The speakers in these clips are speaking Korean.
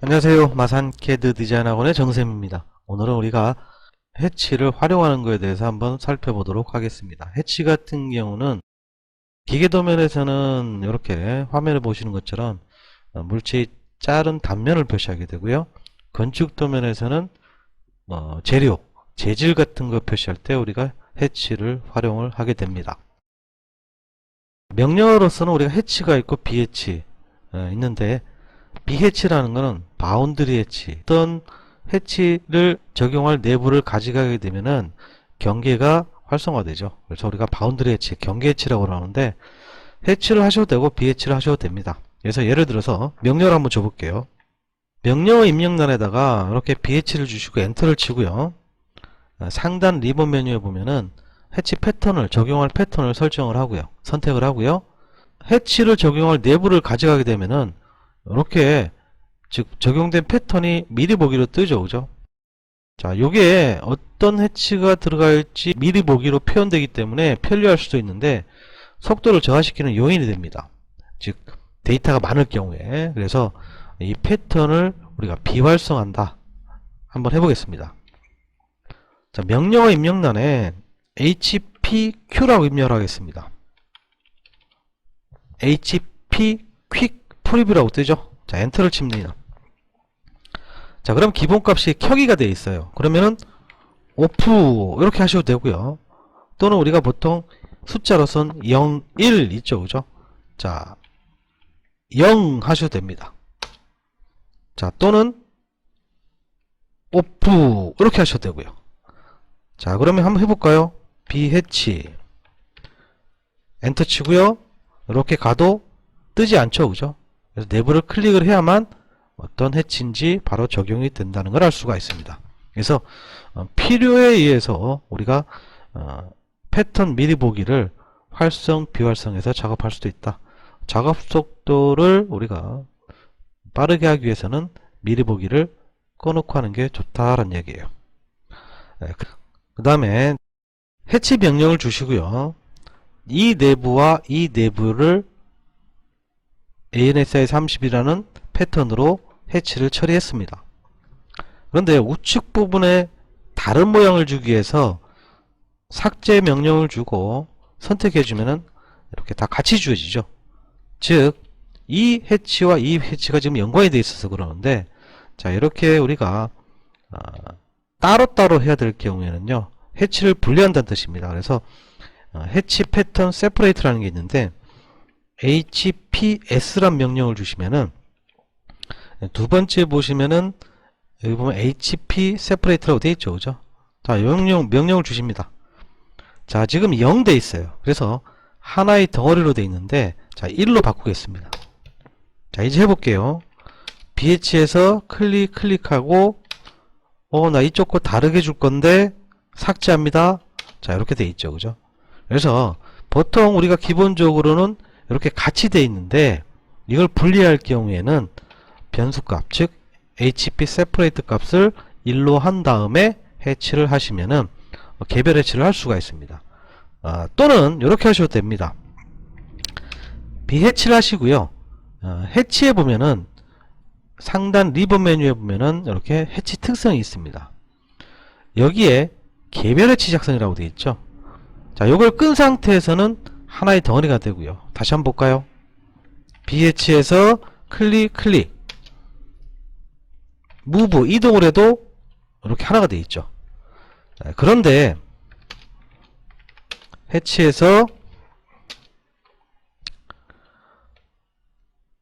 안녕하세요. 마산 캐드 디자인학원의 정쌤입니다. 오늘은 우리가 해치를 활용하는 것에 대해서 한번 살펴보도록 하겠습니다. 해치 같은 경우는 기계 도면에서는 이렇게 화면을 보시는 것처럼 어, 물체의 자른 단면을 표시하게 되고요. 건축 도면에서는 어, 재료, 재질 같은 거 표시할 때 우리가 해치를 활용을 하게 됩니다. 명령어로서는 우리가 해치가 있고 비해치 어, 있는데 비해치라는 것은 바운드리 해치 어떤 해치를 적용할 내부를 가져가게 되면은 경계가 활성화되죠. 그래서 우리가 바운드리 해치, 경계 해치라고 하는데 해치를 하셔도 되고 비해치를 하셔도 됩니다. 그래서 예를 들어서 명령을 한번 줘볼게요. 명령어 입력란에다가 이렇게 비해치를 주시고 엔터를 치고요. 아, 상단 리본 메뉴에 보면은 해치 패턴을 적용할 패턴을 설정을 하고요. 선택을 하고요. 해치를 적용할 내부를 가져가게 되면은 이렇게 즉 적용된 패턴이 미리 보기로 뜨죠. 그죠? 자, 요게 어떤 해치가 들어갈지 미리 보기로 표현되기 때문에 편리할 수도 있는데 속도를 저하시키는 요인이 됩니다. 즉 데이터가 많을 경우에 그래서 이 패턴을 우리가 비활성한다. 한번 해보겠습니다. 자, 명령어 입력란에 HPQ라고 입력을 하겠습니다. HP 퀵 프리뷰라고 뜨죠? 자, 엔터를 칩니다. 자, 그럼 기본값이 켜기가 되어 있어요. 그러면은 오프 이렇게 하셔도 되고요. 또는 우리가 보통 숫자로선 0, 1 있죠, 그죠? 자, 0 하셔도 됩니다. 자, 또는 오프 이렇게 하셔도 되고요. 자, 그러면 한번 해볼까요? 비해치 엔터 치고요. 이렇게 가도 뜨지 않죠, 그죠? 그래서 내부를 클릭을 해야만 어떤 해치인지 바로 적용이 된다는 걸 알 수가 있습니다. 그래서 어, 필요에 의해서 우리가 어, 패턴 미리 보기를 활성, 비활성해서 작업할 수도 있다. 작업 속도를 우리가 빠르게 하기 위해서는 미리 보기를 꺼놓고 하는 게 좋다라는 얘기예요. 그 다음에 해치 명령을 주시고요. 이 내부와 이 내부를 ANSI 30이라는 패턴으로 해치를 처리했습니다. 그런데 우측 부분에 다른 모양을 주기 위해서 삭제 명령을 주고 선택해주면은 이렇게 다 같이 주어지죠. 즉, 이 해치와 이 해치가 지금 연관이 되어 있어서 그러는데, 자, 이렇게 우리가, 어, 따로따로 해야 될 경우에는요, 해치를 분리한다는 뜻입니다. 그래서, 어, 해치 패턴 세퍼레이트라는 게 있는데, HPS란 명령을 주시면은, 두 번째 보시면은, 여기 보면 HP separate라고 되어 있죠. 그죠? 자, 명령, 명령을 주십니다. 자, 지금 0 돼 있어요. 그래서 하나의 덩어리로 돼 있는데, 자, 1로 바꾸겠습니다. 자, 이제 해 볼게요. BH에서 클릭, 클릭하고, 어, 나 이쪽 거 다르게 줄 건데, 삭제합니다. 자, 이렇게 돼 있죠. 그죠? 그래서, 보통 우리가 기본적으로는 이렇게 같이 돼 있는데, 이걸 분리할 경우에는 변수값, 즉, HP separate 값을 1로 한 다음에 해치를 하시면은 어, 개별 해치를 할 수가 있습니다. 아, 또는 이렇게 하셔도 됩니다. 비해치를 하시고요. 어, 해치에 보면은 상단 리본 메뉴에 보면은 이렇게 해치 특성이 있습니다. 여기에 개별 해치 작성이라고 되어 있죠. 자, 이걸 끈 상태에서는 하나의 덩어리가 되고요. 다시 한번 볼까요? 비해치에서 클릭 클릭 무브 이동을 해도 이렇게 하나가 되어 있죠. 자, 그런데 해치에서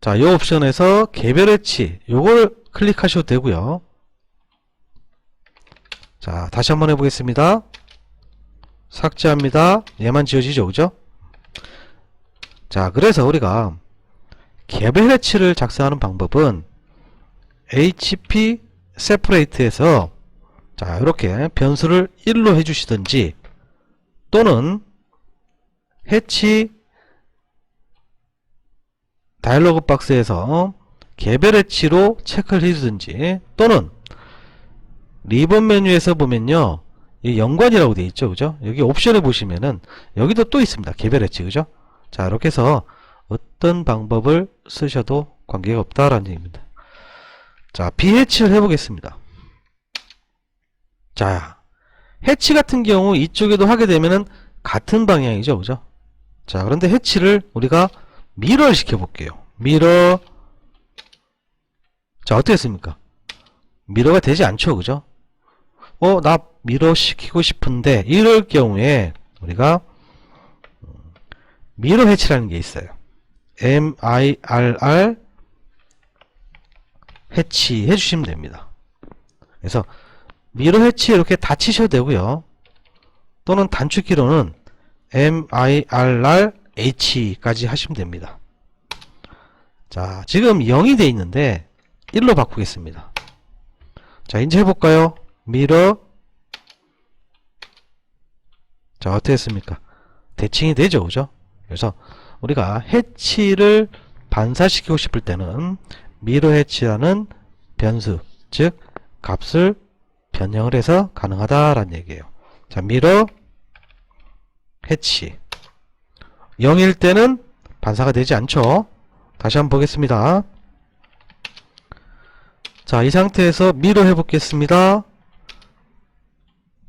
자, 이 옵션에서 개별 해치 요걸 클릭하셔도 되고요. 자, 다시 한번 해보겠습니다. 삭제합니다. 얘만 지워지죠, 그죠? 자, 그래서 우리가 개별 해치를 작성하는 방법은 HP separate에서 자 이렇게 변수를 1로 해 주시든지 또는 해치 다이얼로그 박스에서 개별 해치로 체크를 해주든지 또는 리본 메뉴에서 보면요 이 연관이라고 되어 있죠 그죠? 여기 옵션에 보시면은 여기도 또 있습니다 개별 해치 그죠 자 이렇게 해서 어떤 방법을 쓰셔도 관계가 없다라는 얘기입니다 자, 비해치를 해보겠습니다. 자, 해치 같은 경우 이쪽에도 하게 되면은 같은 방향이죠. 그죠? 자, 그런데 해치를 우리가 미러를 시켜 볼게요. 미러. 자, 어떻게 했습니까? 미러가 되지 않죠. 그죠? 어, 나 미러 시키고 싶은데, 이럴 경우에 우리가 미러 해치라는 게 있어요. M-I-R-R 해치 해주시면 됩니다. 그래서 미러 해치 이렇게 다 치셔도 되고요. 또는 단축키로는 MIRR-H까지 하시면 됩니다. 자, 지금 0이 돼 있는데 1로 바꾸겠습니다. 자, 이제 해볼까요? 미러 자, 어떻게 했습니까? 대칭이 되죠, 그죠? 그래서 우리가 해치를 반사시키고 싶을 때는 미러 해치라는 변수, 즉 값을 변형을 해서 가능하다라는 얘기예요. 자, 미러 해치 0일 때는 반사가 되지 않죠. 다시 한번 보겠습니다. 자, 이 상태에서 미러 해보겠습니다.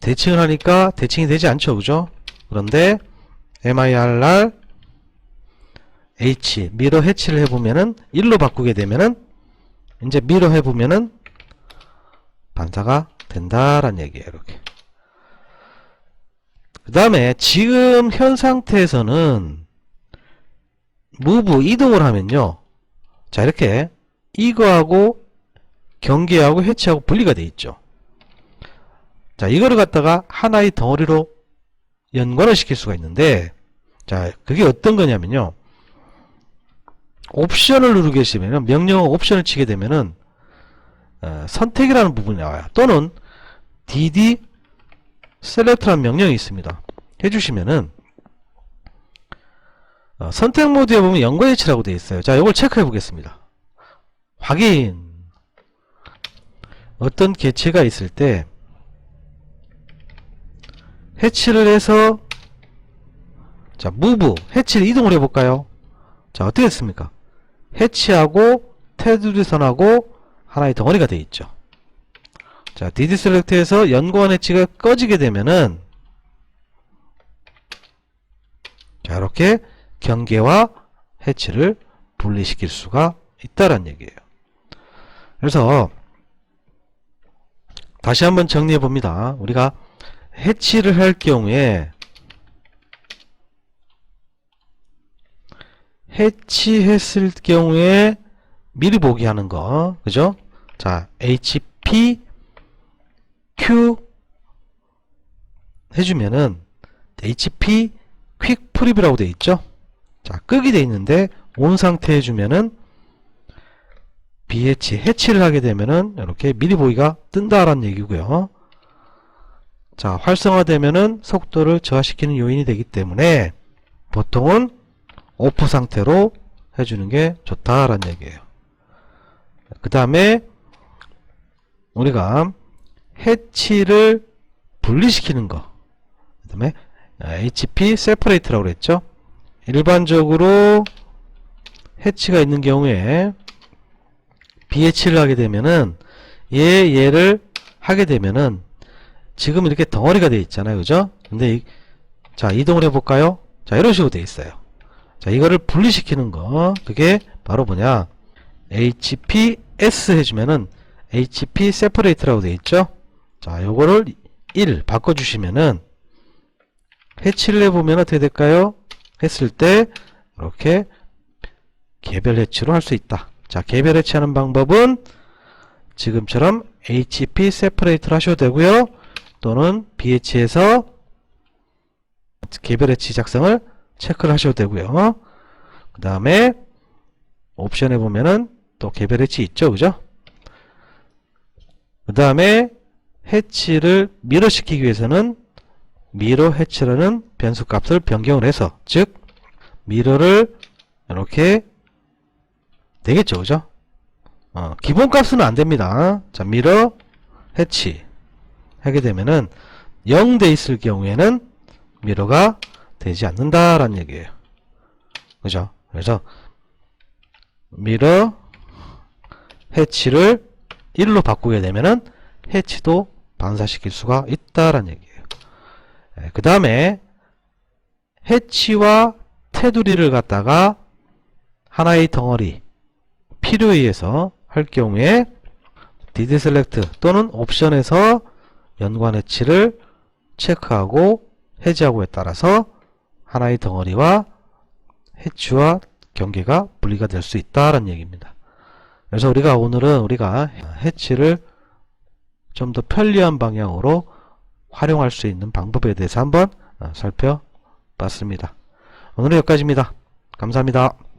대칭을 하니까 대칭이 되지 않죠. 그죠? 그런데 MIRR H 미러 해치를 해보면은 1로 바꾸게 되면은 이제 미러 해보면은 반사가 된다라는 얘기예요. 이렇게. 그 다음에 지금 현 상태에서는 무브 이동을 하면요. 자 이렇게 이거하고 경계하고 해치하고 분리가 돼 있죠. 자 이거를 갖다가 하나의 덩어리로 연관을 시킬 수가 있는데 자 그게 어떤 거냐면요. 옵션을 누르게 되시면 명령 옵션을 치게 되면은 어, 선택이라는 부분이 나와요. 또는 dd select라는 명령이 있습니다. 해주시면은 어, 선택 모드에 보면 연관 해치라고 되어 있어요. 자, 이걸 체크해 보겠습니다. 확인. 어떤 개체가 있을 때 해치를 해서 자, move 해치를 이동을 해볼까요? 자, 어떻게 됐습니까? 해치하고 테두리 선하고 하나의 덩어리가 되어 있죠. 자, DD 셀렉트에서 연구원 해치가 꺼지게 되면은 자, 이렇게 경계와 해치를 분리시킬 수가 있다란 얘기예요. 그래서 다시 한번 정리해 봅니다. 우리가 해치를 할 경우에 해치했을 경우에 미리 보기 하는 거 그죠? 자 HP Q 해주면은 HP 퀵 프립이라고 돼 있죠? 자 끄기 돼 있는데 온 상태 해주면은 BH 해치를 하게 되면은 이렇게 미리 보기가 뜬다라는 얘기고요. 자 활성화되면은 속도를 저하시키는 요인이 되기 때문에 보통은 오프 상태로 해주는 게 좋다라는 얘기예요. 그 다음에 우리가 해치를 분리시키는 거. 그 다음에 HP separate라고 그랬죠. 일반적으로 해치가 있는 경우에 BH를 하게 되면은 얘 얘를 하게 되면은 지금 이렇게 덩어리가 되어 있잖아요. 그죠? 근데 이, 자 이동을 해 볼까요? 자 이런 식으로 되어 있어요. 자 이거를 분리시키는 거 그게 바로 뭐냐 HPS 해주면은 HP separate라고 되어 있죠. 자 요거를 1 바꿔주시면은 해치를 해보면 어떻게 될까요? 했을 때 이렇게 개별 해치로 할 수 있다. 자, 개별 해치하는 방법은 지금처럼 HP separate를 하셔도 되고요. 또는 BH에서 개별 해치 작성을 체크를 하셔도 되고요. 그 다음에 옵션에 보면은 또 개별 해치 있죠. 그죠? 그 다음에 해치를 미러시키기 위해서는 미러 해치라는 변수 값을 변경을 해서 즉 미러를 이렇게 되겠죠 그죠 어, 기본 값은 안됩니다 자 미러 해치 하게 되면은 0 돼 있을 경우에는 미러가 되지 않는다라는 얘기예요 그죠 그래서 미러 해치를 1로 바꾸게 되면은 해치도 반사시킬 수가 있다라는 얘기예요. 그 다음에 해치와 테두리를 갖다가 하나의 덩어리 필요에 의해서 할 경우에 디드 셀렉트 또는 옵션에서 연관 해치를 체크하고 해제하고에 따라서 하나의 덩어리와 해치와 경계가 분리가 될 수 있다라는 얘기입니다. 그래서 우리가 오늘은 우리가 해치를 좀 더 편리한 방향으로 활용할 수 있는 방법에 대해서 한번 어, 살펴봤습니다. 오늘은 여기까지입니다. 감사합니다.